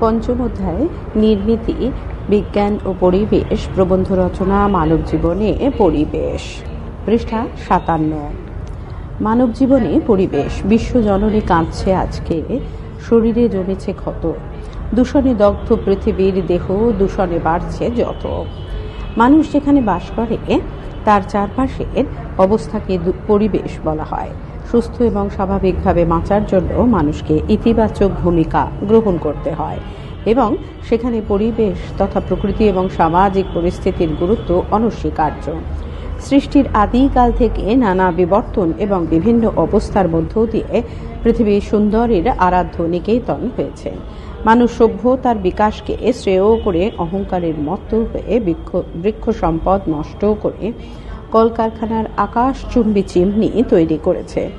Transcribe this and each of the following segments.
পঞ্চম অধ্যায় নির্মিতি, বিজ্ঞান ও পরিবেশ, প্রবন্ধ রচনা, মানব জীবনে পরিবেশ, পৃষ্ঠা সাতান্ন। মানব জীবনে পরিবেশ বিশ্বজননী কাঁদছে আজকে, শরীরে জমেছে ক্ষত, দূষণে দগ্ধ পৃথিবীর দেহ, দূষণে বাড়ছে যত। মানুষ যেখানে বাস করে, তার চারপাশের অবস্থাকে পরিবেশ বলা হয়। সুস্থ এবং স্বাভাবিকভাবে বাঁচার জন্য মানুষকে ইতিবাচক ভূমিকা গ্রহণ করতে হয় এবং সেখানে পরিবেশ তথা প্রকৃতি এবং সামাজিক পরিস্থিতির গুরুত্ব অনস্বীকার্য। সৃষ্টির আদিকাল থেকে নানা বিবর্তন এবং বিভিন্ন অবস্থার মধ্য দিয়ে পৃথিবীর সুন্দরের আরাধ্য নিকেতন হয়েছে। মানুষ সভ্য তার বিকাশকে শ্রেয় করে অহংকারের মত্ত হয়ে বৃক্ষ সম্পদ নষ্ট করে কলকারখানার আকাশচুম্বী চিমনি তৈরি করেছে।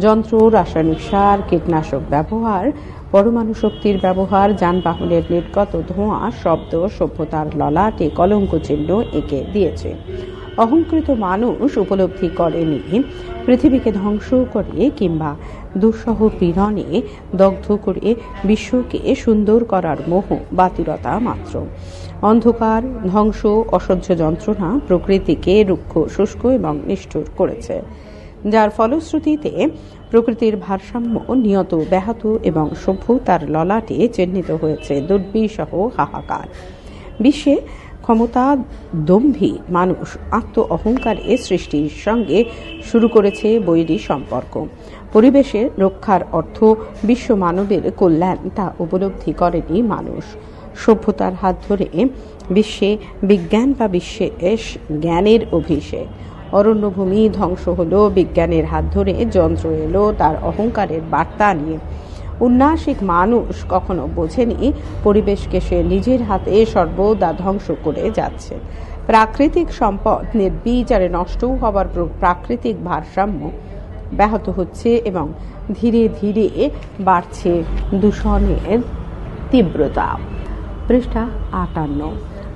যন্ত্র, রাসায়নিক সার, কীটনাশক ব্যবহার, পরমাণু শক্তির ব্যবহার, যানবাহনের নির্গত ধোঁয়া, শব্দ, সভ্যতার ললাটে কলঙ্ক চিহ্ন এঁকে দিয়েছে। অহংকৃত মানুষ উপলব্ধি করেনি পৃথিবীকে ধ্বংস করে কিংবা দুঃসহ পীড়নে দগ্ধ করে বিশ্বকে সুন্দর করার মোহ বাতুরতা মাত্র। অন্ধকার, ধ্বংস, অসহ্য যন্ত্রণা প্রকৃতিকে রুক্ষ, শুষ্ক এবং নিষ্ঠুর করেছে। যার ফলশ্রুতিতে প্রকৃতির ভারসাম্য নিয়ত, ব্যাহত এবং সভ্যতার ললাটে চিহ্নিত হয়েছে দুর্বিসহ হাহাকার। বিশ্বে ক্ষমতা দম্ভী মানুষ আত্ম অহংকারে সৃষ্টির সঙ্গে শুরু করেছে বৈরী সম্পর্ক। পরিবেশের রক্ষার অর্থ বিশ্ব মানবের কল্যাণ তা উপলব্ধি করেনি মানুষ। সভ্যতার হাত ধরে বিশ্বে বিজ্ঞান বা বিশ্বে জ্ঞানের অভিষেক। অরণ্যভূমি ধ্বংস হলো, বিজ্ঞানের হাত ধরে যন্ত্র এলো, তার অহংকারের বার্তা নিয়ে। উন্নাসিক মানুষ কখনো বোঝেনি পরিবেশকে সে নিজের হাতে সর্বদা ধ্বংস করে যাচ্ছে। প্রাকৃতিক সম্পদ নির্বিচারে নষ্ট হবার প্র- প্রাকৃতিক ভারসাম্য ব্যাহত হচ্ছে এবং ধীরে ধীরে বাড়ছে দূষণের তীব্রতা। পৃষ্ঠা আটান্ন।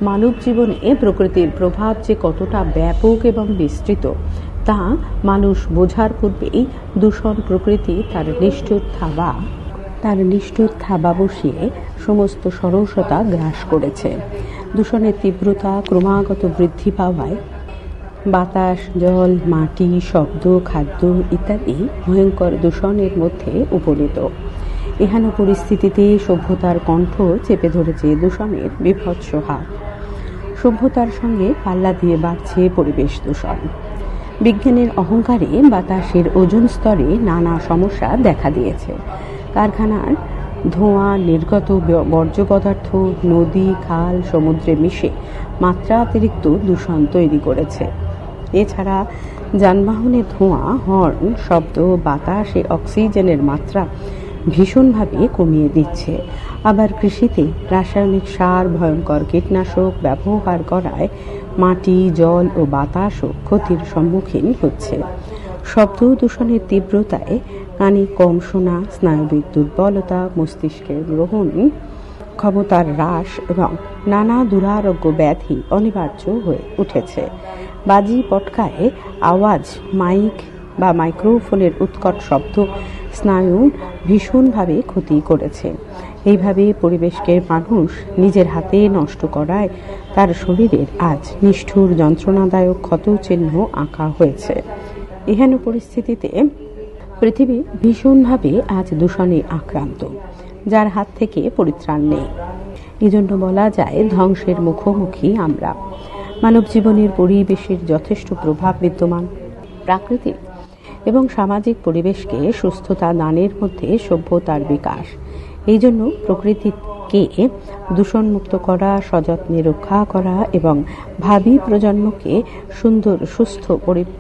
মানব জীবনে প্রকৃতির প্রভাব যে কতটা ব্যাপক এবং বিস্তৃত, তা মানুষ বোঝার পূর্বেই দূষণ প্রকৃতি তার নিষ্ঠুর থাবা, তার নিষ্ঠুর থাবা বসিয়ে সমস্ত সরসতা গ্রাস করেছে। দূষণের তীব্রতা ক্রমাগত বৃদ্ধি পাওয়ায় বাতাস, জল, মাটি, শব্দ, খাদ্য ইত্যাদি ভয়ঙ্কর দূষণের মধ্যে উপনীত। এহেন পরিস্থিতিতে সভ্যতার কণ্ঠ চেপে ধরেছে দূষণের বিভৎস হাত সভ্যতার সঙ্গে পাল্লা দিয়ে বাড়ছে পরিবেশ দূষণ। বিজ্ঞানের অহংকারে বাতাসের ওজন স্তরে নানা সমস্যা দেখা দিয়েছে। কারখানার ধোঁয়া, নির্গত বর্জ্য পদার্থ, নদী, খাল, সমুদ্রে মিশে মাত্রা অতিরিক্ত দূষণ তৈরি করেছে। এছাড়া যানবাহনে ধোঁয়া, হর্ন, শব্দ, বাতাসে অক্সিজেনের মাত্রা ভীষণভাবে কমিয়ে দিচ্ছে। আবার কৃষিতে রাসায়নিক সার, ভয়ঙ্কর কীটনাশক ব্যবহার করায় মাটি, জল ও বাতাসও ক্ষতির সম্মুখীন হচ্ছে। শব্দ দূষণের তীব্রতায় কানে কম শোনা, স্নায়বিক দুর্বলতা, মস্তিষ্কের গ্রহণ ক্ষমতার হ্রাস এবং নানা দুরারোগ্য ব্যাধি অনিবার্য হয়ে উঠেছে। বাজি পটকায় আওয়াজ, মাইক বা মাইক্রোফোনের উৎকট শব্দ স্নায়ু ভীষণভাবে ক্ষতি করেছে। এইভাবে পরিবেশকে মানুষ নিজের হাতে নষ্ট করায়, তার শরীরের আজ নিষ্ঠুর যন্ত্রণাদায়ক ক্ষত চিহ্ন আঁকা হয়েছে। এহেন পরিস্থিতিতে পৃথিবী ভীষণভাবে আজ দূষণে আক্রান্ত, যার হাত থেকে পরিত্রাণ নেই। এজন্য বলা যায়, ধ্বংসের মুখোমুখি আমরা। মানব জীবনের পরিবেশের যথেষ্ট প্রভাব বিদ্যমান। প্রাকৃতিক এবং সামাজিক পরিবেশকে সুস্থতা, দানের মধ্যে সভ্যতার বিকাশ। এই জন্য প্রকৃতিকে দূষণমুক্ত করা, সযত্নে রক্ষা করা এবং ভাবি প্রজন্মকে সুন্দর, সুস্থ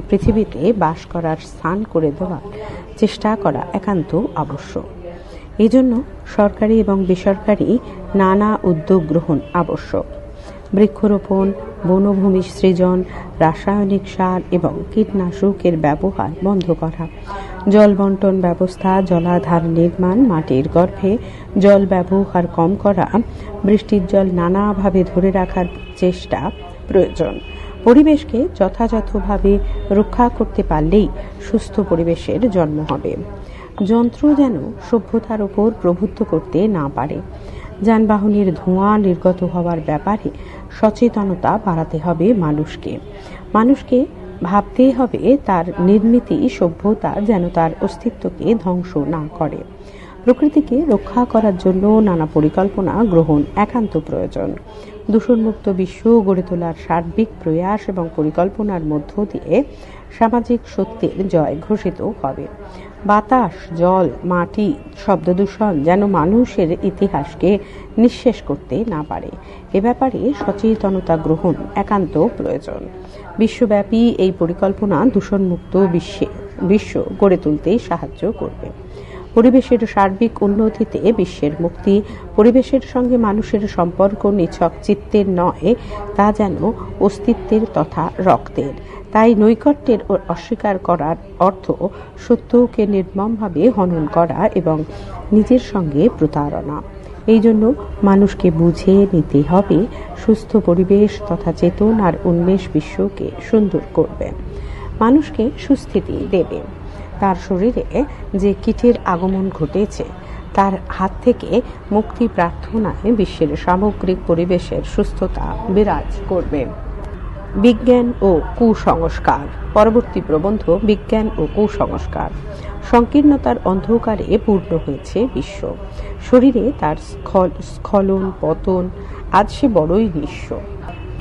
পৃথিবীতে বাস করার স্থান করে দেওয়ার চেষ্টা করা একান্ত আবশ্যক। এই জন্য সরকারি এবং বেসরকারি নানা উদ্যোগ গ্রহণ আবশ্যক। বৃক্ষরোপণ, বনভূমি সৃজন, রাসায়নিক সার এবং কীটনাশকের ব্যবহার বন্ধ করা। জল বন্টন ব্যবস্থা, জলাধার নির্মাণ, মাটির গর্ভে জল ব্যবহার কম করা, বৃষ্টির জল নানাভাবে ধরে রাখার চেষ্টা প্রয়োজন। পরিবেশকে যথাযথভাবে রক্ষা করতে পারলেই সুস্থ পরিবেশের জন্ম হবে। যন্ত্র যেন সভ্যতার উপর প্রভুত্ব করতে না পারে। যানবাহনের ধোঁয়া নির্গত হওয়ার ব্যাপারে সচেতনতা বাড়াতে হবে মানুষকে। মানুষকে ভাবতেই হবে তার নির্মিতি সভ্যতা যেন তার অস্তিত্বকে ধ্বংস না করে। প্রকৃতিকে রক্ষা করার জন্য নানা পরিকল্পনা গ্রহণ একান্ত প্রয়োজন। দূষণমুক্ত বিশ্ব গড়ে তোলার সার্বিক প্রয়াস এবং পরিকল্পনার মধ্য দিয়ে সামাজিক সত্যের জয় ঘোষিত হবে। বাতাস, জল, মাটি, শব্দদূষণ যেন মানুষের ইতিহাসকে নিঃশেষ করতে না পারে। এ ব্যাপারে সচেতনতা গ্রহণ একান্ত প্রয়োজন। বিশ্বব্যাপী এই পরিকল্পনা দূষণমুক্ত বিশ্বে, বিশ্ব গড়ে তুলতে সাহায্য করবে। পরিবেশের সার্বিক উন্নতিতে বিশ্বের মুক্তি, পরিবেশের সঙ্গে মানুষের সম্পর্ক নিছক চিত্তের নয়, তা যেন অস্তিত্বের তথা রক্তের। তাই নৈকট্যের অস্বীকার করার অর্থ সত্যকে নির্মমভাবে হনন করা এবং নিজের সঙ্গে প্রতারণা। এই জন্য মানুষকে বুঝে নিতে হবে সুস্থ পরিবেশ তথা চেতন আর উন্মেষ বিশ্বকে সুন্দর করবে। মানুষকে সুস্থিতি দেবে। তার শরীরে যে কীটের আগমন ঘটেছে, তার হাত থেকে মুক্তি প্রার্থনায় বিশ্বের সামগ্রিক পরিবেশের সুস্থতা বিরাজ করবে। বিজ্ঞান ও কুসংস্কার। পরবর্তী প্রবন্ধ, বিজ্ঞান ও কুসংস্কার। সংকীর্ণতার অন্ধকারে পূর্ণ হয়েছে বিশ্ব। শরীরে তার স্খলন, পতন, আজ সে বড়ই নিঃস্ব।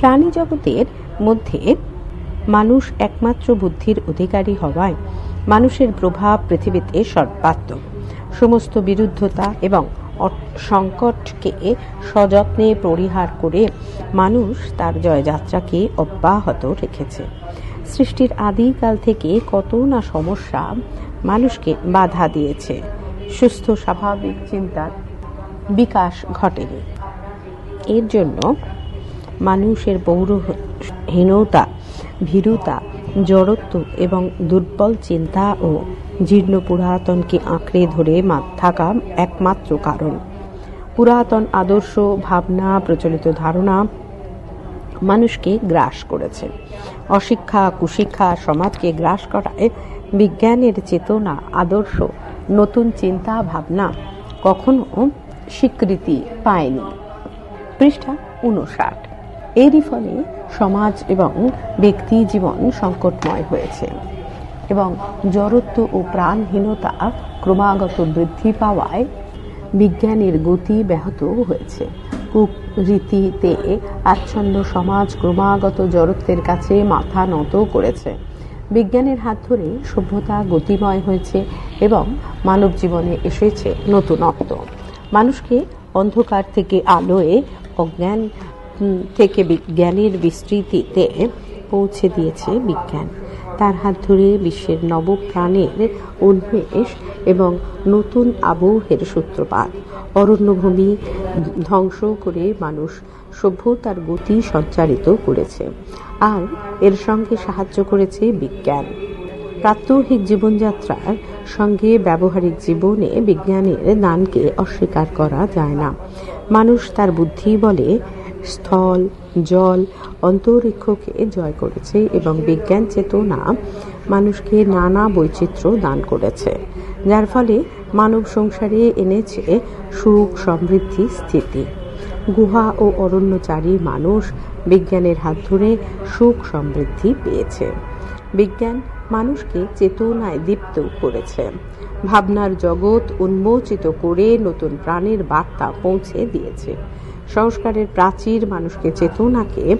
প্রাণী জগতের মধ্যে মানুষ একমাত্র বুদ্ধির অধিকারী হওয়ায় মানুষের প্রভাব পৃথিবীতে সর্বাত্মক। সমস্ত বিরুদ্ধতা এবং সংকটকে সযত্নে পরিহার করে মানুষ তার জয়যাত্রাকে অব্যাহত রেখেছে। সৃষ্টির আদিকাল থেকে কত না সমস্যা মানুষকে বাধা দিয়েছে। সুস্থ, স্বাভাবিক চিন্তার বিকাশ ঘটেনি। এর জন্য মানুষের পৌরহীনতা, ভীরুতা, জড়ত্ব এবং দুর্বল চিন্তা ও জীর্ণ পুরাতনকে আঁকড়ে ধরে থাকা একমাত্র কারণ। পুরাতন আদর্শ, ভাবনা, প্রচলিত ধারণা মানুষকে গ্রাস করেছে। অশিক্ষা, কুশিক্ষা সমাজকে গ্রাস করায় বিজ্ঞানের চেতনা, আদর্শ, নতুন চিন্তা, ভাবনা কখনো স্বীকৃতি পায়নি। পৃষ্ঠা উনষাট এরই ফলে সমাজ এবং ব্যক্তি জীবন সংকটময় হয়েছে। এবং জড়ত্ব ও প্রাণহীনতা ক্রমাগত বৃদ্ধি পাওয়ায় বিজ্ঞানের গতি ব্যাহত হয়েছে। কুরীতিতে আচ্ছন্ন সমাজ ক্রমাগত জড়ত্বের কাছে মাথা নত করেছে। বিজ্ঞানের হাত ধরে সভ্যতা গতিময় হয়েছে এবং মানব জীবনে এসেছে নতুনত্ব। মানুষকে অন্ধকার থেকে আলোয়, অজ্ঞান থেকে বিজ্ঞানের বিস্তৃতিতে পৌঁছে দিয়েছে বিজ্ঞান। তার হাত ধরে বিশ্বের নবপ্রাণের উন্মেষ এবং নতুন আবহের সূত্রপাত। অরণ্যভূমি ধ্বংস করে মানুষ সভ্যতার গতি সঞ্চারিত করেছে। আর এর সঙ্গে সাহায্য করেছে বিজ্ঞান। প্রাত্যহিক জীবনযাত্রার সঙ্গে ব্যবহারিক জীবনে বিজ্ঞানের দানকে অস্বীকার করা যায় না। মানুষ তার বুদ্ধি বলে স্থল, জল, অন্তরিক্ষকে জয় করেছে এবং বিজ্ঞান চেতনা মানুষকে নানা বৈচিত্র্য দান করেছে, যার ফলে মানব সংসারে এনেছে সুখ, সমৃদ্ধি, স্থিতি। গুহা ও অরণ্যচারী মানুষ বিজ্ঞানের হাত ধরে সুখ, সমৃদ্ধি পেয়েছে। বিজ্ঞান মানুষকে চেতনায় দীপ্ত করেছে। ভাবনার জগৎ উন্মোচিত করে নতুন প্রাণের বার্তা পৌঁছে দিয়েছে। সংস্কারের প্রাচীর মানুষকে চেতনাকে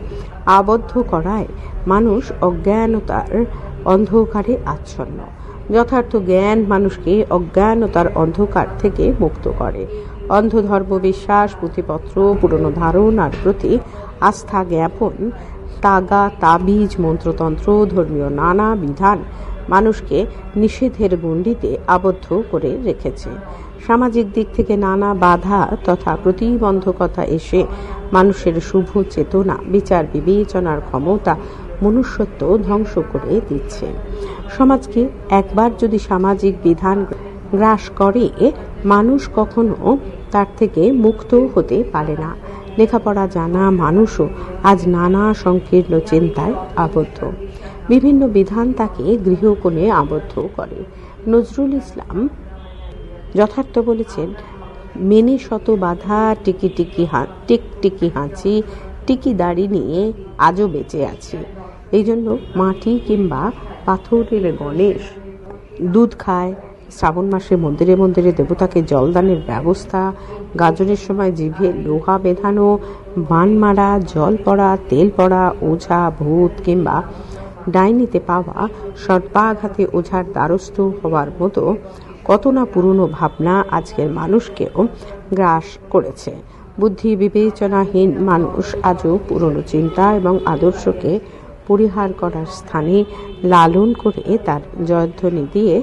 আবদ্ধ করায় মানুষ অজ্ঞানতার অন্ধকারে আচ্ছন্ন। যথার্থ জ্ঞান মানুষকে অজ্ঞানতার অন্ধকার থেকে মুক্ত করে। অন্ধ ধর্ম বিশ্বাস পুঁথিপত্র, পুরনো ধারণার প্রতি আস্থা জ্ঞাপন তাগা, তাবিজ, মন্ত্রতন্ত্র, ধর্মীয় নানা বিধান মানুষকে নিষেধের গণ্ডিতে আবদ্ধ করে রেখেছে। সামাজিক দিক থেকে নানা বাধা তথা প্রতিবন্ধকতা এসে মানুষের শুভ চেতনা, বিচার বিবেচনার ক্ষমতা, মনুষ্যত্ব ধ্বংস করে দিচ্ছে। সমাজকে একবার যদি সামাজিক বিধান গ্রাস করে, মানুষ কখনো তার থেকে মুক্ত হতে পারে না। লেখাপড়া জানা মানুষও আজ নানা সংকীর্ণ চিন্তায় আবদ্ধ। বিভিন্ন বিধান তাকে গৃহকোণে আবদ্ধ করে। নজরুল ইসলাম যথার্থ বলেছেন, মেনে শত বাধা টিকি টিকি হা টিক টিকি হাঁচি, টিকি দাড়ি নিয়ে আজও বেঁচে আছি। এই জন্য মাটি কিংবা পাথরের গণেশ দুধ খায় শ্রাবণ মাসে মন্দিরে মন্দিরে দেবতাকে জলদানের ব্যবস্থা, গাজনের সময় জিভে লোহা বেঁধানো, বান মারা, জল পড়া, তেল পড়া, ওঝা, ভূত কিংবা ডাইনিতে পাওয়া সর্বাঘাতে ওঝার দ্বারস্থ হওয়ার মতো কত না পুরনো ভাবনা আজকের মানুষকেও গ্রাস করেছে। বুদ্ধি বিবেচনাহীন মানুষ আজও পুরনো চিন্তা এবং আদর্শকে পরিহার করার স্থানে লালন করে তার জয়ধ্বনি দিয়ে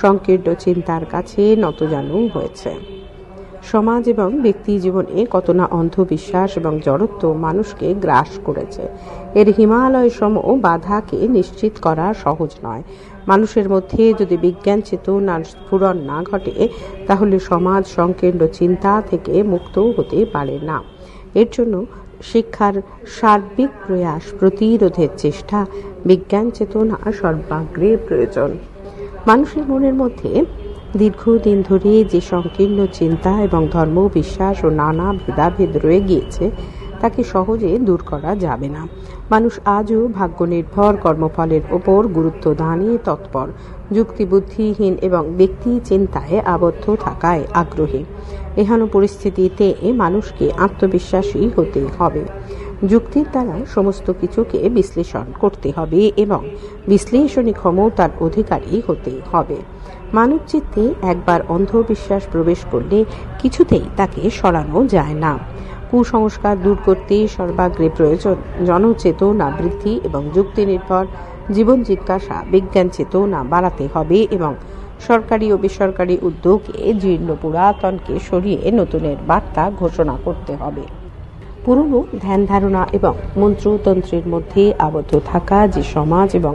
সংকীর্ণ চিন্তার কাছে নতজানু হয়েছে। সমাজ এবং ব্যক্তি জীবনে কত না অন্ধবিশ্বাস এবং জড়ত্ব মানুষকে গ্রাস করেছে। এর হিমালয় সম বাধাকে নিশ্চিত করা সহজ নয়। মানুষের মধ্যে যদি বিজ্ঞান চেতনার স্ফুরণ না ঘটে, তাহলে সমাজ সংকীর্ণ চিন্তা থেকে মুক্ত হতে পারে না। এর জন্য শিক্ষার সার্বিক প্রয়াস, প্রতিরোধের চেষ্টা, বিজ্ঞান চেতনা সর্বাগ্রে প্রয়োজন। মানুষের মনের মধ্যে দীর্ঘদিন ধরে যে সংকীর্ণ চিন্তা এবং ধর্ম, বিশ্বাস ও নানা ভেদাভেদ রয়ে গিয়েছে তাকে সহজে দূর করা যাবে না। মানুষ আজও ভাগ্য নির্ভর কর্মফলের ওপর গুরুত্ব দানে তৎপর। যুক্তিবুদ্ধিহীন এবং ব্যক্তি চিন্তায় আবদ্ধ থাকায় আগ্রহী। এহেন পরিস্থিতিতে মানুষকে আত্মবিশ্বাসী হতে হবে। যুক্তির দ্বারা সমস্ত কিছুকে বিশ্লেষণ করতে হবে এবং বিশ্লেষণী ক্ষমতার অধিকারী হতে হবে। মানব একবার অন্ধবিশ্বাস প্রবেশ করলে কিছুতেই তাকে সরানো যায় না। কুসংস্কার দূর করতে সর্বাগ্রে প্রয়োজন। জনচেতনা বৃদ্ধি এবং যুক্তি নির্ভর জীবন জিজ্ঞাসা বিজ্ঞান চেতনা বাড়াতে হবে এবং সরকারি ও বেসরকারি উদ্যোগে জীর্ণ পুরাতনকে সরিয়ে নতুনের বার্তা ঘোষণা করতে হবে। পুরনো ধ্যান ধারণা এবং মন্ত্রতন্ত্রের মধ্যে আবদ্ধ থাকা যে সমাজ এবং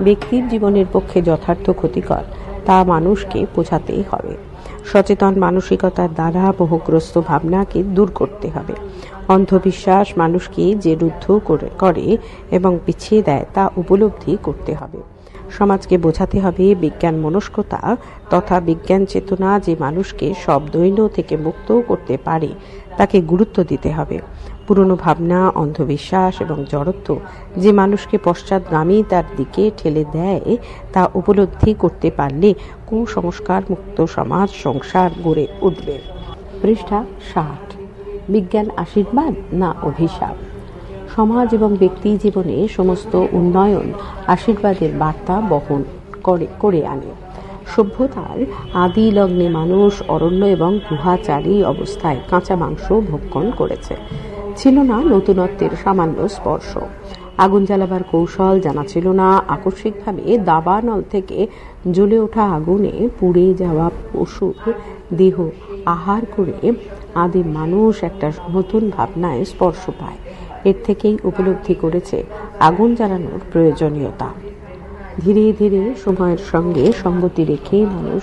ব্যক্তির জীবনের পক্ষে যথার্থ ক্ষতিকর, তা মানুষকে বোঝাতেই হবে। সচেতন মানসিকতার দ্বারা বহুগ্রস্ত ভাবনাকে দূর করতে হবে। অন্ধবিশ্বাস মানুষকে যে রুদ্ধ করে এবং পিছিয়ে দেয় তা উপলব্ধি করতে হবে। সমাজকে বোঝাতে হবে বিজ্ঞান মনস্কতা তথা বিজ্ঞান চেতনা যে মানুষকে সব দৈন্য থেকে মুক্ত করতে পারে, তাকে গুরুত্ব দিতে হবে। পুরনো ভাবনা, অন্ধবিশ্বাস এবং জড়ত্ব যে মানুষকে পশ্চাৎগামী তার দিকে ঠেলে দেয়, তা উপলব্ধি করতে পারলে কুসংস্কার মুক্ত সমাজ সংসার গড়ে উঠবে। পৃষ্ঠা ষাট। বিজ্ঞান আশীর্বাদ না অভিশাপ? সমাজ এবং ব্যক্তি জীবনে সমস্ত উন্নয়ন আশীর্বাদের বার্তা বহন করে করে আনে। সভ্যতার আদি লগ্নে মানুষ অরণ্য এবং গুহাচারী অবস্থায় কাঁচা মাংস ভক্ষণ করেছে। ছিল না নতুনত্বের সামান্য স্পর্শ। আগুন জ্বালাবার কৌশল জানা ছিল না। আকস্মিকভাবে দাবানল থেকে জ্বলে ওঠা আগুনে পুড়ে যাওয়া পশুর দেহ আহার করে আদিম মানুষ একটা নতুন ভাবনায় স্পর্শ পায়। এর থেকেই উপলব্ধি করেছে আগুন জ্বালানোর প্রয়োজনীয়তা। ধীরে ধীরে সময়ের সঙ্গে সঙ্গতি রেখে মানুষ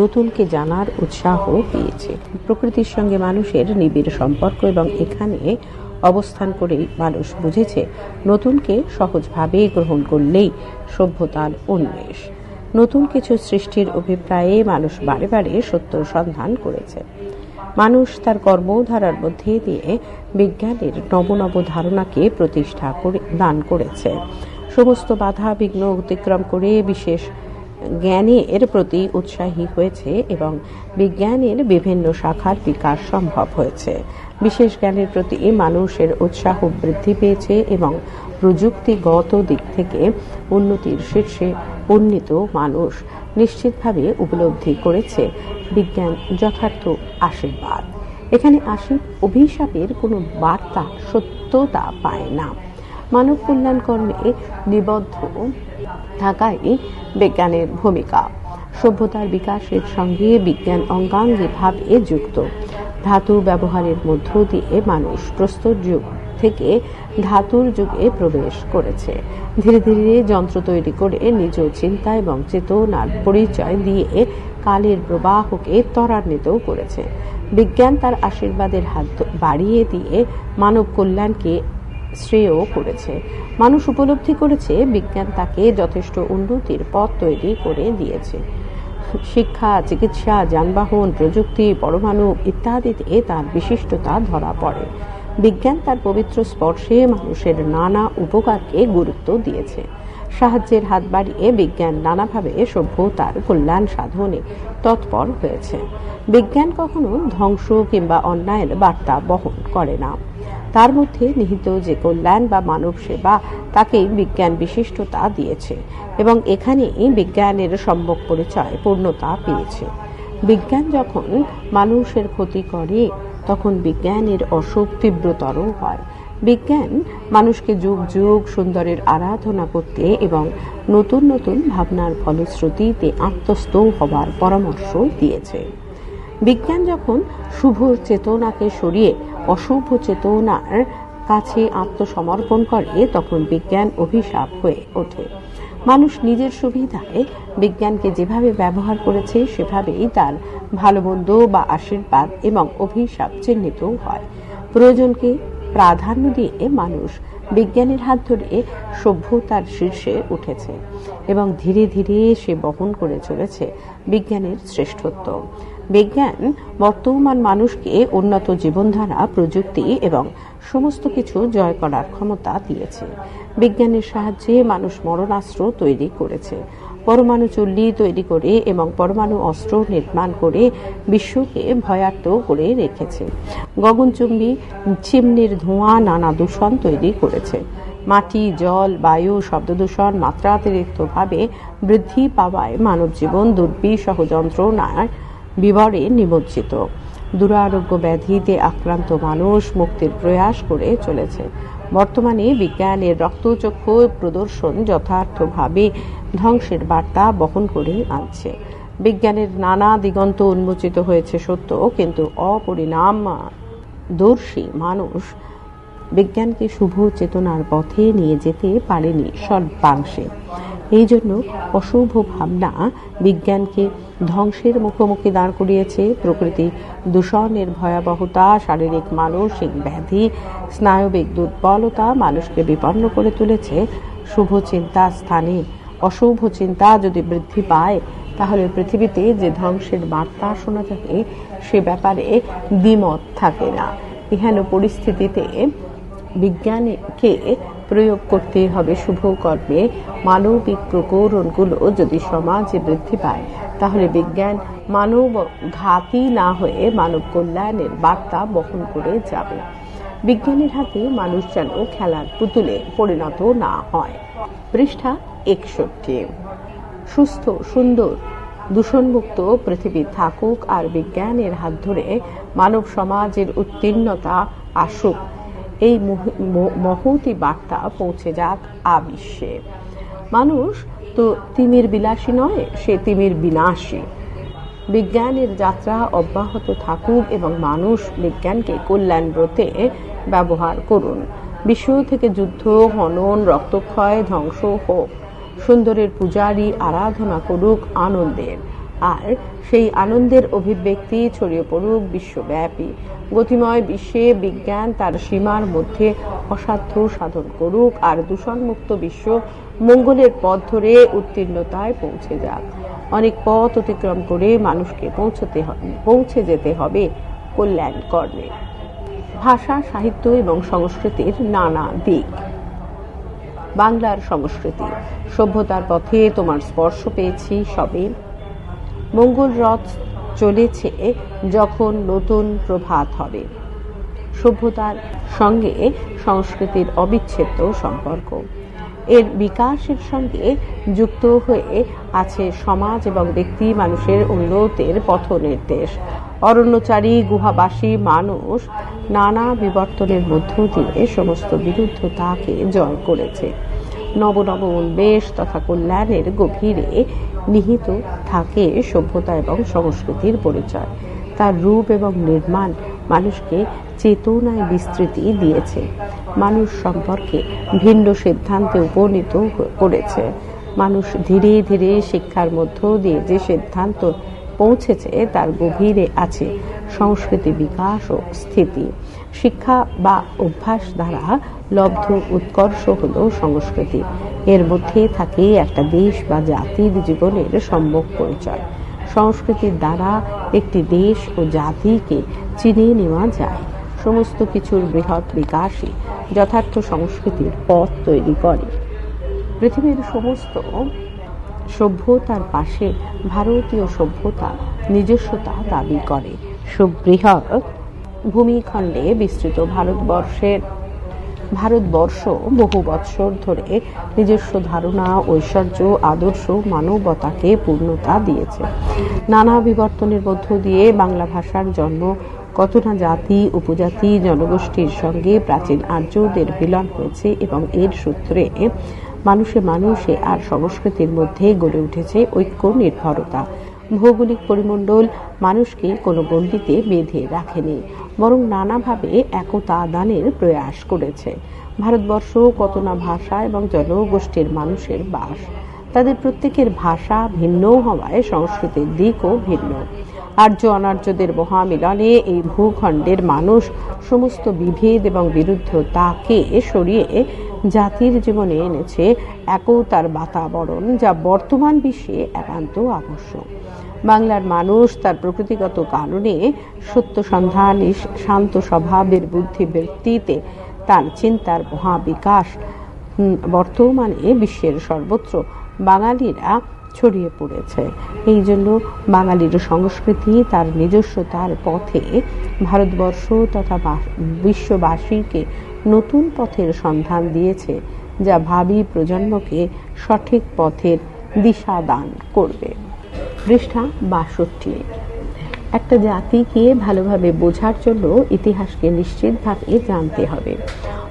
নতুনকে জানার উৎসাহ পেয়েছে। প্রকৃতির সঙ্গে মানুষের নিবিড় সম্পর্ক এবং এখানে অবস্থান করেই মানুষ বুঝেছে, নতুনকে সহজভাবে গ্রহণ করলেই সভ্যতার উন্মেষ। নতুন কিছু সৃষ্টির অভিপ্রায়ে মানুষ বারে বারে সত্য সন্ধান করেছে। মানুষ তার কর্মধারার মধ্যে দিয়ে বিজ্ঞানের নবনব ধারণাকে প্রতিষ্ঠা করে, দান করেছে। সমস্ত বাধা বিঘ্ন অতিক্রম করে বিশেষ জ্ঞানের প্রতি উৎসাহী হয়েছে এবং বিজ্ঞানের বিভিন্ন শাখার বিকাশ সম্ভব হয়েছে। বিশেষ জ্ঞানের প্রতি মানুষের উৎসাহ বৃদ্ধি পেয়েছে এবং প্রযুক্তিগত দিক থেকে উন্নতির শীর্ষে উন্নীত মানুষ নিশ্চিতভাবে উপলব্ধি করেছে বিজ্ঞান যথার্থ আশীর্বাদ। এখানে আসি, অভিশাপের কোনো বার্তা সত্যতা পায় না। মানব কল্যাণ কর্মে নিবদ্ধ থাকাই বিজ্ঞানের ভূমিকা। সভ্যতার বিকাশের সঙ্গে বিজ্ঞান অঙ্গাঙ্গিভাবে যুক্ত। ধাতু ব্যবহারের মধ্য দিয়ে মানুষ প্রস্তর যুগ থেকে ধাতুর যুগে প্রবেশ করেছে। ধীরে ধীরে যন্ত্র তৈরি করে নিজ চিন্তা এবং চেতনার পরিচয় দিয়ে কালের প্রবাহকে ত্বরান্বিত করেছে। বিজ্ঞান তার আশীর্বাদের হাত বাড়িয়ে দিয়ে মানব কল্যাণকে শ্রেয় করেছে। মানুষ উপলব্ধি করেছে, বিজ্ঞান তাকে যথেষ্ট উন্নতির পথ তৈরি করে দিয়েছে। শিক্ষা, চিকিৎসা, যানবাহন, প্রযুক্তি, পরমাণু ইত্যাদিতে তার বিশিষ্টতা ধরা পড়ে। বিজ্ঞান তার পবিত্র স্পর্শে মানুষের নানা উপকারকে গুরুত্ব দিয়েছে। সাহায্যের হাত বাড়িয়ে বিজ্ঞান নানাভাবে সভ্যতার কল্যাণ সাধনে তৎপর হয়েছে। বিজ্ঞান কখনো ধ্বংস কিংবা অন্যায়ের বার্তা বহন করে না। তার মধ্যে নিহিত যে কল্যাণ বা মানব সেবা তাকে বিজ্ঞান বিশিষ্টতা দিয়েছে এবং এখানেই বিজ্ঞানের সম্যক পরিচয়, পূর্ণতা পেয়েছে। বিজ্ঞান যখন মানুষের ক্ষতি করে, তখন বিজ্ঞানের অসুখ তীব্রতর হয়। বিজ্ঞান মানুষকে যুগ যুগ সুন্দরের আরাধনা করতে এবং নতুন নতুন ভাবনার ফলশ্রুতিতে আত্মস্থ হবার পরামর্শ দিয়েছে। বিজ্ঞান যখন শুভ চেতনাকে সরিয়ে অশুভ চেতনার কাছে আত্মসমর্পণ করে তখন বিজ্ঞান অভিশাপ হয়ে ওঠে। মানুষ নিজের সুবিধায় বিজ্ঞানকে যেভাবে ব্যবহার করেছে, সেভাবেই তার ভালো মন্দ বা আশীর্বাদ এবং অভিশাপ চিহ্নিত হয়। প্রয়োজনকে প্রাধান্য দিয়ে মানুষ বিজ্ঞানের হাত ধরে সভ্যতার শীর্ষে উঠেছে এবং ধীরে ধীরে সে বহন করে চলেছে বিজ্ঞানের শ্রেষ্ঠত্ব। বিজ্ঞান বর্তমান মানুষকে উন্নত জীবনধারা, প্রযুক্তি এবং সমস্ত কিছু জয় করার ক্ষমতা দিয়েছে। বিজ্ঞানের সাহায্যে মানুষ মরণাস্ত্র তৈরি করেছে। পরমাণু চুল্লি তৈরি করে এবং পরমাণু অস্ত্র নির্মাণ করে বিশ্বকে ভয়ার্ত করে রেখেছে। গগনচুম্বী চিমনির ধোঁয়া নানা দূষণ তৈরি করেছে। মাটি, জল, বায়ু শব্দ দূষণ মাত্রাতিরিক্তভাবে বৃদ্ধি পাওয়ায় মানব জীবন দুর্বিষহ যন্ত্রণায় বিবরে নিমজ্জিত। দুরারোগ্য ব্যাধিতে আক্রান্ত মানুষ মুক্তির প্রয়াস করে চলেছে। বর্তমানে বিজ্ঞানের রক্তচক্ষু প্রদর্শন যথার্থভাবে ধ্বংসের বার্তা বহন করে আনছে। বিজ্ঞানের নানা দিগন্ত উন্মোচিত হয়েছে সত্য, কিন্তু অপরিণাম দর্শী মানুষ বিজ্ঞানকে শুভ চেতনার পথে নিয়ে যেতে পারেনি স্বল্পাংশে এই জন্য অশুভ ভাবনা বিজ্ঞানকে ধ্বংসের মুখোমুখি দাঁড় করিয়েছে প্রকৃতি। দূষণের ভয়াবহতা, শারীরিক, মানসিক ব্যাধি, স্নায়বিক দুর্বলতা মানুষকে বিপন্ন করে তুলেছে। শুভ চিন্তা স্থানে। অশুভ চিন্তা যদি বৃদ্ধি পায়, তাহলে পৃথিবীতে যে ধ্বংসের বার্তা শোনা থাকে সে ব্যাপারে দ্বিমত থাকে না। এহেন পরিস্থিতিতে বিজ্ঞানকে প্রয়োগ করতে হবে শুভ কর্মে মানবিক প্রকরণগুলো যদি সমাজে বৃদ্ধি পায়, তাহলে বিজ্ঞান মানব ঘাতী না হয়ে মানব কল্যাণের বার্তা বহন করে যাবে। বিজ্ঞানের হাতে মানুষ যেন খেলার পুতুলে পরিণত না হয়। পৃষ্ঠা একষট্টি। সুস্থ, সুন্দর, দূষণমুক্ত পৃথিবী থাকুক আর বিজ্ঞানের হাত ধরে মানব সমাজের উত্তীর্ণতা আসুক। এই মহতি বার্তা পৌঁছে যাক আবিশ্বে। মানুষ তো তিমির বিলাসী নয়, সে তিমির বিনাশী। বিজ্ঞানের যাত্রা অব্যাহত থাকুক এবং মানুষ বিজ্ঞানকে কল্যাণ ব্রতে ব্যবহার করুন। বিশ্ব থেকে যুদ্ধ, হনন, রক্তক্ষয় ধ্বংস হোক। সুন্দরের পূজারী আরাধনা করুক আনন্দের। আর সেই আনন্দের অভিব্যক্তি ছড়িয়ে পড়ুক বিশ্বব্যাপী। গতিময় বিশ্বে বিজ্ঞান তার সীমার মধ্যে অসাধ্য সাধন করুক আর দূষণমুক্ত বিশ্ব মঙ্গলের পথ ধরে উত্তীর্ণতায় পৌঁছে যাক। অনেক পথ অতিক্রম করে মানুষকে পৌঁছতে পৌঁছে যেতে হবে কল্যাণ কর্মে। ভাষা, সাহিত্য এবং সংস্কৃতির নানা দিক। বাংলার সংস্কৃতি। সভ্যতার পথে তোমার স্পর্শ পেয়েছি সবে। মঙ্গল রথ চলেছে যখন নতুন প্রভাত হবে। সভ্যতার সঙ্গে সংস্কৃতির অবিচ্ছেদ্য সম্পর্ক। এর বিকাশের সঙ্গে যুক্ত হয়ে আছে সমাজ এবং ব্যক্তি মানুষের উন্নতের পথ নির্দেশ। অরণ্যচারী গুহাবাসী মানুষ নানা বিবর্তনের মধ্য দিয়ে সমস্ত বিরুদ্ধতাকে জয় করেছে। নব নব উন্মেষ তথা কল্যাণের গভীরে নিহিত থাকে সভ্যতা এবং সংস্কৃতির পরিচয়। তার রূপ এবং নির্মাণ মানুষকে চেতনায় বিস্তৃতি দিয়েছে। মানুষ সম্পর্কে ভিন্ন সিদ্ধান্তে উপনীত করেছে। মানুষ ধীরে ধীরে শিক্ষার মধ্য দিয়ে যে সিদ্ধান্ত পৌঁছেছে তার গভীরে আছে সংস্কৃতি বিকাশ ও স্থিতি। শিক্ষা বা অভ্যাস দ্বারা লব্ধ উৎকর্ষ হল সংস্কৃতি। এর মধ্যে থাকে একটা দেশ বা জাতির জীবনের সম্যক পরিচয়। সংস্কৃতির দ্বারা একটি দেশ ও জাতিকে চিনে নেওয়া যায়। সমস্ত কিছুর বৃহৎ বিকাশই যথার্থ সংস্কৃতির পথ তৈরি করে। পৃথিবীর সমস্ত সভ্যতার পাশে ভারতীয় সভ্যতা নিজস্বতা দাবি করে। সুবৃহৎ ভূমিখণ্ডে বিস্তৃত ভারতবর্ষের ভারতবর্ষ বহু বৎসর ধরে নিজস্ব ধারণা, ঐশ্বর্য, আদর্শ, মানবতাকে পূর্ণতা দিয়েছে। নানা বিবর্তনের মধ্য দিয়ে বাংলা ভাষার জন্ম কত না জাতি, উপজাতি, জনগোষ্ঠীর সঙ্গে প্রাচীন আর্যদের মিলন হয়েছে এবং এর সূত্রে মানুষে মানুষে আর সংস্কৃতির মধ্যে গড়ে উঠেছে ঐক্য নির্ভরতা ভৌগোলিক পরিমণ্ডল মানুষকে কোনো গণ্ডিতে বেঁধে রাখেনি, বরং নানাভাবে একতা দানের প্রয়াস করেছে। ভারতবর্ষ কত না ভাষা এবং জনগোষ্ঠীর মানুষের বাস, তাদের প্রত্যেকের ভাষা ভিন্ন হওয়ায় সংস্কৃতির দিকও ভিন্ন। আর্য অনার্যদের মহামিলনে এই ভূখণ্ডের মানুষ সমস্ত বিভেদ এবং বিরুদ্ধতাকে সরিয়ে জাতির জীবনে এনেছে একতার বাতাবরণ যা বর্তমান বিশ্বে একান্ত আবশ্যক। বাংলার মানুষ তার প্রকৃতিগত কারণে সত্য সন্ধান শান্ত স্বভাবের বুদ্ধিবৃত্তিতে তার চিন্তার মহাবিকাশ বর্তমানে বিশ্বের সর্বত্র বাঙালিরা ছড়িয়ে পড়েছে। এই জন্য বাঙালির সংস্কৃতি তার নিজস্বতার পথে ভারতবর্ষ তথা বিশ্ববাসীকে নতুন পথের সন্ধান দিয়েছে, যা ভাবি প্রজন্মকে সঠিক পথের দিশা দান করবে। পৃষ্ঠা বাষট্টি। একটা জাতিকে ভালোভাবে বোঝার জন্য ইতিহাসকে নিশ্চিতভাবে জানতে হবে।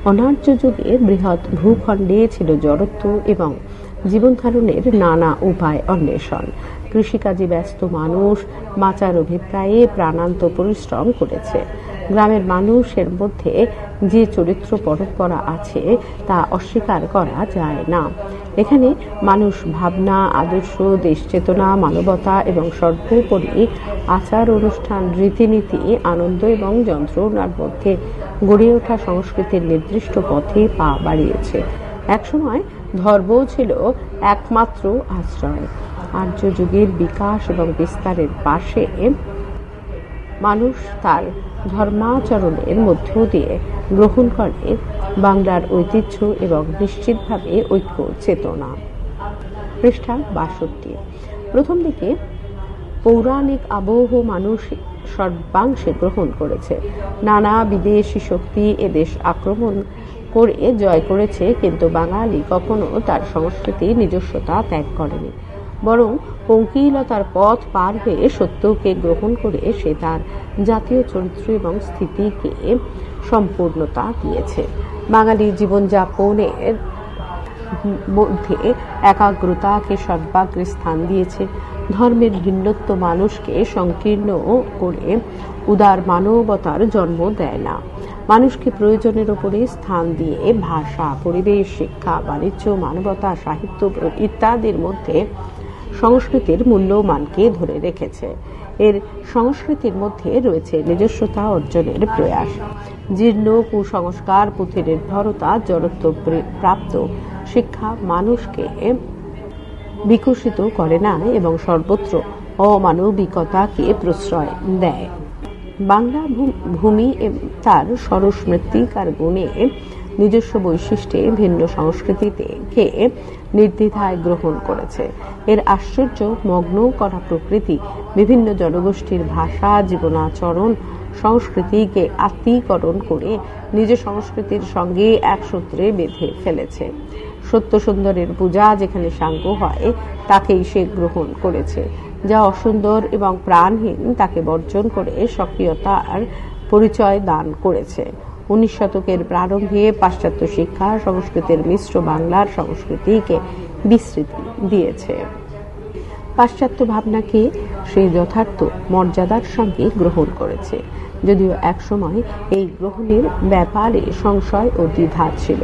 অনার্য যুগে বৃহৎ ভূখণ্ডে ছিল জড়ত্ব এবং জীবন ধারণের নানা উপায় অন্বেষণ। কৃষিকাজে ব্যস্ত মানুষ বাঁচার অভিপ্রায়ে প্রাণান্ত পরিশ্রম করেছে। গ্রামের মানুষের মধ্যে যে চরিত্র পরম্পরা আছে, তা অস্বীকার করা যায় না। এখানে মানুষ ভাবনা, আদর্শ দেশ চেতনা মানবতা এবং সর্বোপরি আচার অনুষ্ঠান, রীতিনীতি, আনন্দ এবং যন্ত্রণার মধ্যে গড়ে ওঠা সংস্কৃতির নির্দিষ্ট পথে পা বাড়িয়েছে। একসময় ধর্ম ছিল একমাত্র আশ্রয়। আর্য যুগের বিকাশ এবং বিস্তারের পাশে মানুষ তার ধর্মাচরণের মধ্য দিয়ে গ্রহণ করে বাংলার ঐতিহ্য এবং নিশ্চিতভাবে ঐক্য চেতনা। পৃষ্ঠা বাষট্টি। প্রথম দিকে, পৌরাণিক আবহ মানুষ সর্বাংশে গ্রহণ করেছে। নানা বিদেশি শক্তি এদেশ আক্রমণ করে জয় করেছে, কিন্তু বাঙালি কখনো তার সংস্কৃতি নিজস্বতা ত্যাগ করেনি। বরং পঙ্কিলতার পথ পার হয়ে সত্যকে গ্রহণ করে সে তার জাতীয় চরিত্র এবং স্থিতিকে সম্পূর্ণতা দিয়েছে। বাঙালি জীবনযাপনের মধ্যে একাগ্রতাকে সর্বাগ্রে স্থান দিয়েছে। ধর্মের ভিন্নত্ব মানুষকে সংকীর্ণ করে উদার মানবতার জন্ম দেয় না। মানুষকে প্রয়োজনের ওপরে স্থান দিয়ে ভাষা, পরিবেশ, শিক্ষা, বাণিজ্য, মানবতা, সাহিত্য, ইত্যাদির মধ্যে সংস্কৃতির মূল্যমানকে ধরে রেখেছে। এর সংস্কৃতির মধ্যে রয়েছে নিজস্বতা অর্জনের প্রয়াস। জীর্ণ কুসংস্কার পুঁথি নির্ভরতা জড়ত্ব প্রাপ্ত শিক্ষা মানুষকে বিকশিত করে না এবং সর্বত্র অমানবিকতাকে প্রশ্রয় দেয়। বাংলা ভূমি তার সরস গুণে নিজস্ব বৈশিষ্ট্যে ভিন্ন সংস্কৃতিতে কে নির্দ্বিধায় গ্রহণ করেছে। এর আশ্চর্য, মগ্ন করা প্রকৃতি, বিভিন্ন জনগোষ্ঠীর ভাষা, জীবনাচরণ, সংস্কৃতিকে আত্মীকরণ করে নিজ সংস্কৃতির সঙ্গে এক সূত্রে বেঁধে ফেলেছে। সত্য সুন্দরের পূজা যেখানে সাঙ্গ হয়, তাকেই সে গ্রহণ করেছে। যা অসুন্দর এবং প্রাণহীন, তাকে বর্জন করে সক্রিয়তার পরিচয় দান করেছে। উনিশ শতকের প্রারম্ভে পাশ্চাত্য শিক্ষা সংস্কৃতির মিশ্র বাংলার সংস্কৃতিকে বিস্তৃতি দিয়েছে। পাশ্চাত্য ভাবনাকে সেই যথার্থ মর্যাদার সঙ্গে গ্রহণ করেছে। যদিও একসময় এই গ্রহণের ব্যাপারে সংশয় ও দ্বিধা ছিল।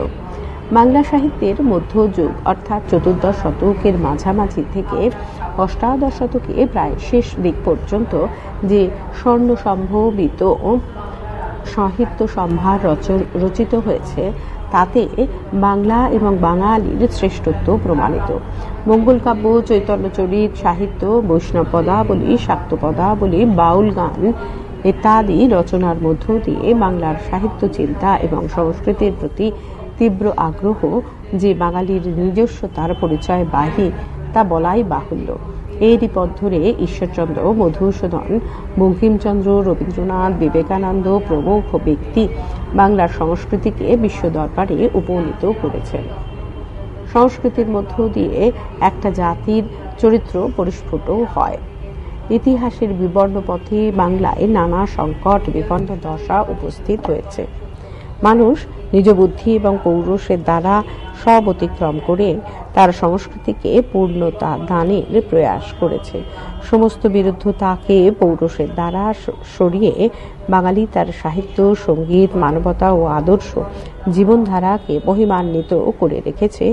বাংলা সাহিত্যের মধ্যযুগ অর্থাৎ চতুর্দশ শতকের মাঝামাঝি থেকে অষ্টাদশ শতকে প্রায় শেষ দিক পর্যন্ত যে স্বর্ণ সম্ভবিত সাহিত্য সম্ভার রচ- রচিত হয়েছে। তাতে বাংলা এবং বাঙালির শ্রেষ্ঠত্ব প্রমাণিত। মঙ্গল কাব্য চৈতন্যচরিত সাহিত্য বৈষ্ণব পদাবলী শাক্ত পদাবলী বাউল গান ইত্যাদি রচনার মধ্য দিয়ে বাংলার সাহিত্য চিন্তা এবং সংস্কৃতির প্রতি তীব্র আগ্রহ যে বাঙালির নিজস্বতার পরিচয় বাহী তা বলাই বাহুল্য। এরই পথ ধরে ঈশ্বরচন্দ্র, মধুসূদন, বঙ্কিমচন্দ্র, রবীন্দ্রনাথ, বিবেকানন্দ প্রমুখ ব্যক্তি বাংলার সংস্কৃতিকে বিশ্ব দরবারে উপনীত করেছেন। সংস্কৃতির মধ্য দিয়ে একটা জাতির চরিত্র পরিস্ফুট হয়। ইতিহাসের বিবর্ণ পথে বাংলায় নানা সংকট বিপন্ন দশা উপস্থিত হয়েছে। মানুষ নিজ বুদ্ধি এবং পৌরুষের দ্বারা সব অতিক্রম করে তার সংস্কৃতিকে পূর্ণতা দানের প্রয়াস করেছে। সমস্ত বিরুদ্ধতাকে পৌরুষের দ্বারা সরিয়ে বাঙালি তার সাহিত্য, সংগীত, মানবতা ও আদর্শ জীবনধারাকে মহিমান্বিত করে রেখেছে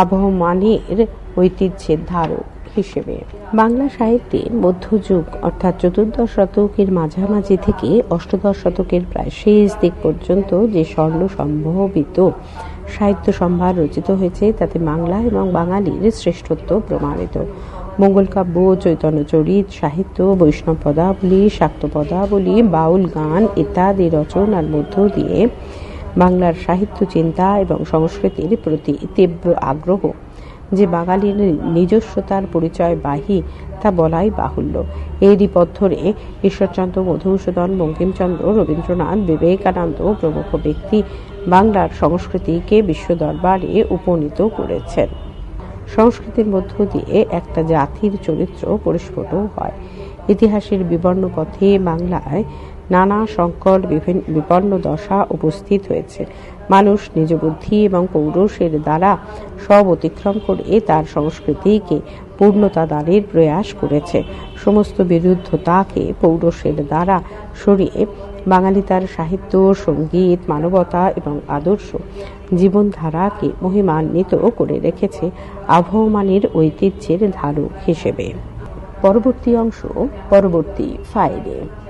আবহমানের ঐতিহ্যের ধারক হিসেবে। বাংলা সাহিত্যে মধ্যযুগ অর্থাৎ চতুর্দশ শতকের মাঝামাঝি থেকে অষ্টদশ শতকের প্রায় শেষ দিক পর্যন্ত যে স্বর্ণ সম্ভবিত সাহিত্য সম্ভার রচিত হয়েছে, তাতে বাংলা এবং বাঙালির শ্রেষ্ঠত্ব প্রমাণিত। মঙ্গল কাব্য চৈতন্যচরিত সাহিত্য, বৈষ্ণব পদাবলী, শাক্ত পদাবলী, বাউল গান ইত্যাদি রচনার মধ্য দিয়ে বাংলার সাহিত্য চিন্তা এবং সংস্কৃতির প্রতি তীব্র আগ্রহ, যে বাঙালির নিজস্বতার পরিচয় বাহী তা বলাই বাহুল্য। এরই পথ ধরে ঈশ্বরচন্দ্র, মধুসূদন, বঙ্কিমচন্দ্র, রবীন্দ্রনাথ, বিবেকানন্দ প্রমুখ ব্যক্তি বাংলার সংস্কৃতিকে বিশ্ব দরবারে উপনীত করেছেন। সংস্কৃতির মধ্য দিয়ে একটা জাতির চরিত্র পরিস্ফুট হয়। ইতিহাসের বিবর্ণ পথে বাংলায় নানা সংকট বিভিন্ন বিপন্ন দশা উপস্থিত হয়েছে। মানুষ নিজ বুদ্ধি এবং পৌরুষের দ্বারা সব অতিক্রম করে তার সংস্কৃতিকে পূর্ণতা দানের প্রয়াস করেছে। সমস্ত বিরুদ্ধতাকে পৌরুষের দ্বারা সরিয়ে বাঙালি তার সাহিত্য, সংগীত, মানবতা এবং আদর্শ জীবনধারাকে মহিমান্বিত করে রেখেছে আবহমানের ঐতিহ্যের ধারক হিসেবে। পরবর্তী অংশ, পরবর্তী ফাইলে।